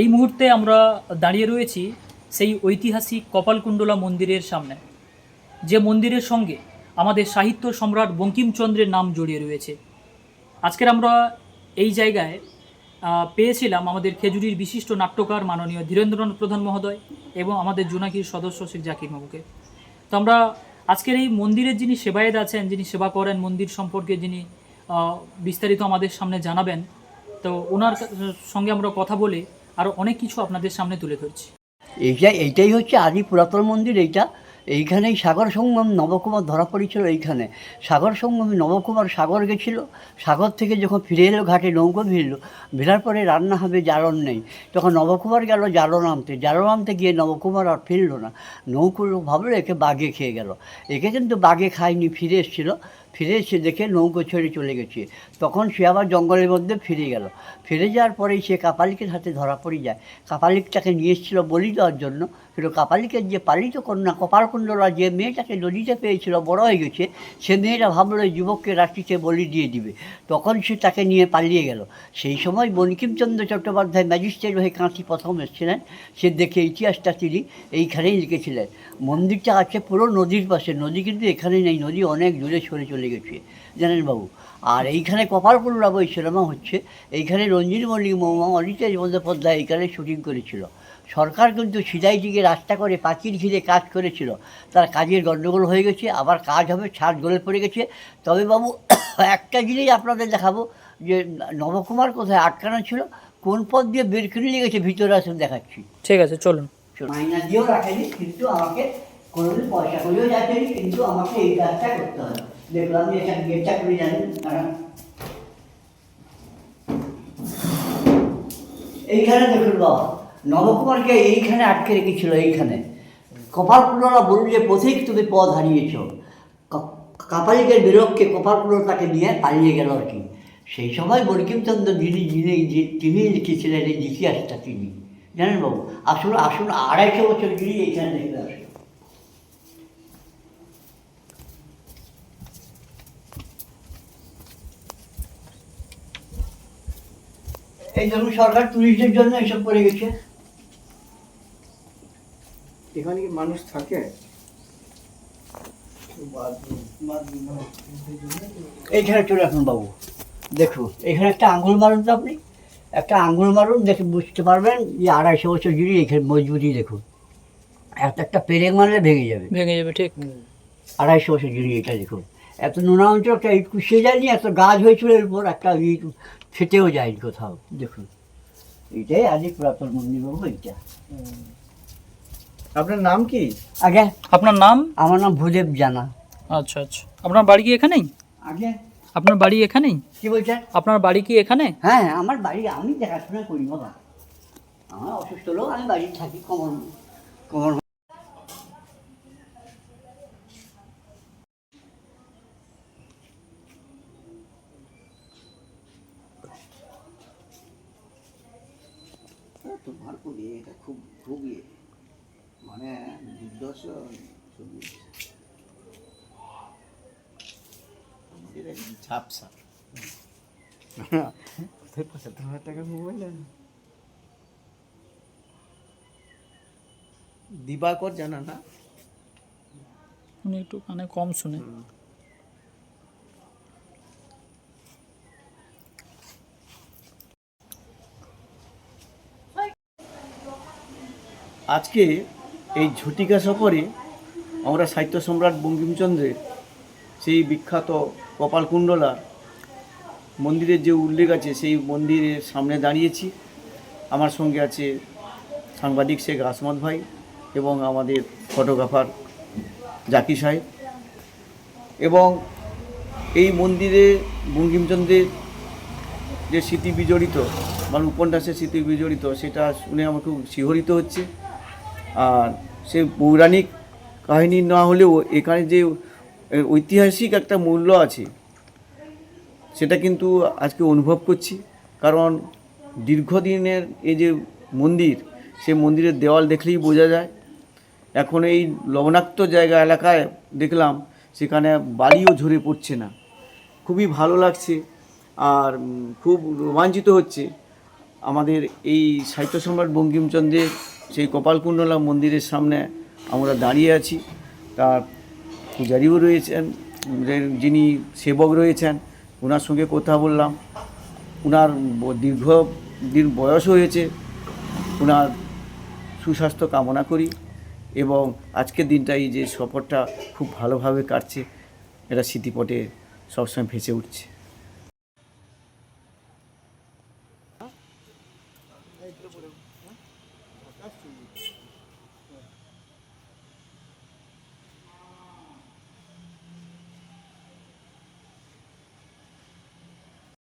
এই মুহূর্তে আমরা দাঁড়িয়ে রয়েছি সেই ঐতিহাসিক কপালকুণ্ডলা মন্দিরের সামনে, যে মন্দিরের সঙ্গে আমাদের সাহিত্য সম্রাট বঙ্কিমচন্দ্রের নাম জড়িয়ে রয়েছে। আজকের আমরা এই জায়গায় পেয়েছিলাম আমাদের খেজুরির বিশিষ্ট নাট্যকার মাননীয় ধীরেন্দ্রনাথ প্রধান মহোদয় এবং আমাদের জোনাকির সদস্য শেখ জাকির বাবুকে তো আমরা আজকের এই মন্দিরের যিনি সেবায়েত আছেন, যিনি সেবা করেন মন্দির সম্পর্কে, যিনি বিস্তারিত আমাদের সামনে জানাবেন, তো ওনার সঙ্গে আমরা কথা বলে আরও অনেক কিছু আপনাদের সামনে তুলে ধরছি। এইটা এইটাই হচ্ছে আদি পুরাতন মন্দির, এইটা। এইখানেই সাগর সঙ্গম নবকুমার ধরা পড়েছিল এইখানে। সাগর সঙ্গমে নবকুমার সাগর গেছিল, সাগর থেকে যখন ফিরে এলো, ঘাটে নৌকো ভিড়ল, ভিড়ার পরে রান্না হবে জ্বালন নেই। তখন নবকুমার গেল জ্বালন আনতে। জ্বালন আনতে গিয়ে নবকুমার আর ফিরল না। নৌকো ভাবলো একে বাঘে খেয়ে গেল। একে কিন্তু বাঘে খায়নি, ফিরে এসেছিল। ফিরে এসে দেখে নৌকো ছেড়ে চলে গেছে। তখন সে আবার জঙ্গলের মধ্যে ফিরে গেল। ফিরে যাওয়ার পরেই সে কাপালিকের হাতে ধরা পড়ে যায়। কাপালিকটাকে নিয়ে এসেছিল বলি দেওয়ার জন্য। কিন্তু কাপালিকের যে পালিত কন্যা, কপালকুণ্ডলা যে মেয়েটাকে নদীতে পেয়েছিল, বড় হয়ে গেছে, সে মেয়েটা ভাবলো যুবককে রাত্রিতে বলি দিয়ে দিবে। তখন সে তাকে নিয়ে পালিয়ে গেল। সেই সময় বঙ্কিমচন্দ্র চট্টোপাধ্যায় ম্যাজিস্ট্রেট হয়ে কাঁথি প্রথম এসেছিলেন। সে দেখে ইতিহাসটা তিনি এইখানেই লিখেছিলেন। মন্দিরটা আছে পুরো নদীর পাশে। নদী কিন্তু এখানে নেই। নদী অনেক দূরে সরে চলে গেছে। জানেন বাবু? আর এইখানে কপালকুণ্ডলা বই সিনেমা হচ্ছে এইখানে রঞ্জিত মল্লিক মৌমা অনিতেশ বন্দ্যোপাধ্যায় এইখানে শুটিং করেছিল। সরকার কিন্তু সিদাইটিকে রাস্তা করে পাঁচিল ঘিরে কাজ করেছিল। তার কাজের গণ্ডগোল হয়ে গেছে আবার কাজ হবে ছাদ গলে পড়ে গেছে। তবে বাবু একটা জিনিস আপনাদের দেখাবো যে নবকুমার কোথায় আটকানো ছিল কোন পথ দিয়ে বের করে নিয়ে গেছে ভিতরে আসুন দেখাচ্ছি। ঠিক আছে চলুন। মাইনা দিয়েও রাখেনি কিন্তু আমাকে কোনোদিন পয়সা করেও যাচ্ছেনি কিন্তু আমাকে এই কাজটা করতে হবে। এইখানে দেখুন বাবা, নবকুমারকে এইখানে আটকে রেখেছিল এইখানে। কপালকুণ্ডলা বলল যে, পথিক, তুমি পথ হারিয়েছ। কাপালিকের বিরক্ষে কপালকুণ্ডলা তাকে নিয়ে পালিয়ে গেল আর কি। সেই সময় বঙ্কিমচন্দ্র যিনি যিনি তিনি লিখেছিলেন এই ইতিহাসটা তিনি। জানেন বাবু? আসুন আসুন, আড়াইশো বছর যিনি এইখানে দেখতে আসুন। এই ধরুন সরকার টুরিস্টের জন্য এসব করে গেছে। এখানে কি মানুষ থাকে? এইখানে চলে আসুন বাবু। দেখুন এখানে একটা আঙ্গুল মারুন তো আপনি। একটা আঙ্গুল মারুন দেখে বুঝতে পারবেন যে আড়াইশো বছর জুড়ে এখানে মজবুতি দেখুন। এত একটা পেরেক মারলে ভেঙে যাবে। ভেঙে যাবে ঠিক। আড়াইশো বছর জুড়ে এটা দেখুন। এত নোনা অঞ্চল একটা ইট কুষিয়ে যায়নি এত গাছ হয়েছিল এর উপর একটা ইট ফেটেও যায়নি কোথাও দেখুন। এইটাই আদি পুরাতন মন্দির বাবু এইটা আপনার নাম কি? আগে? আপনার নাম? আমার নাম ভূদেব জানা। আচ্ছা আচ্ছা। আপনার বাড়ি কি এখানেই? আগে? আপনার বাড়ি এখানেই? কি বলছেন? আপনার বাড়ি কি এখানে? হ্যাঁ হ্যাঁ, আমার বাড়ি আমি দেখাশোনা করি বাবা। আমার অসুস্থ লোক আমি বাড়ি থাকি কমর কমর তোমার কবি এটা খুব খুব ইয়ে মানে দুর্দশ ছবি আমাদের একদম ঝাপসা। কোথায় পঁচাত্তর হাজার টাকা মোবাইল দিবাকর জানা না উনি একটু কানে কম শুনে। আজকে এই ঝটিকা সফরে আমরা সাহিত্য সম্রাট বঙ্কিমচন্দ্রের সেই বিখ্যাত কপালকুণ্ডলা মন্দিরের যে উল্লেখ আছে, সেই মন্দিরের সামনে দাঁড়িয়েছি। আমার সঙ্গে আছে সাংবাদিক শেখ আসমত ভাই এবং আমাদের ফটোগ্রাফার জাকি সাহেব। এবং এই মন্দিরে বঙ্কিমচন্দ্রের যে স্মৃতি বিজড়িত মানে উপন্যাসের স্মৃতি বিজড়িত, সেটা শুনে আমার খুব শিহরিত হচ্ছে। সে পৌরাণিক কাহিনী না হলেও এখানে যে ঐতিহাসিক একটা মূল্য আছে, সেটা কিন্তু আজকে অনুভব করছি। কারণ দীর্ঘদিনের এই যে মন্দির, সে মন্দিরের দেওয়াল দেখলেই বোঝা যায়। এখন এই লবণাক্ত জায়গা এলাকায় দেখলাম, সেখানে বালিও ঝরে পড়ছে না। খুবই ভালো লাগছে আর খুব রোমাঞ্চিত হচ্ছে আমাদের এই সাহিত্য সম্রাট বঙ্কিমচন্দ্রের সেই কপালকুণ্ডলা মন্দিরের সামনে আমরা দাঁড়িয়ে আছি। তার পূজারীও রয়েছেন যিনি সেবক রয়েছেন, ওনার সঙ্গে কথা বললাম। ওনার দীর্ঘ দিন বয়স হয়েছে। ওনার সুস্বাস্থ্য কামনা করি এবং আজকের দিনটা এই যে সফরটা খুব ভালোভাবে কাটছে, এটা স্মৃতিপটে সবসময় ভেসে উঠছে।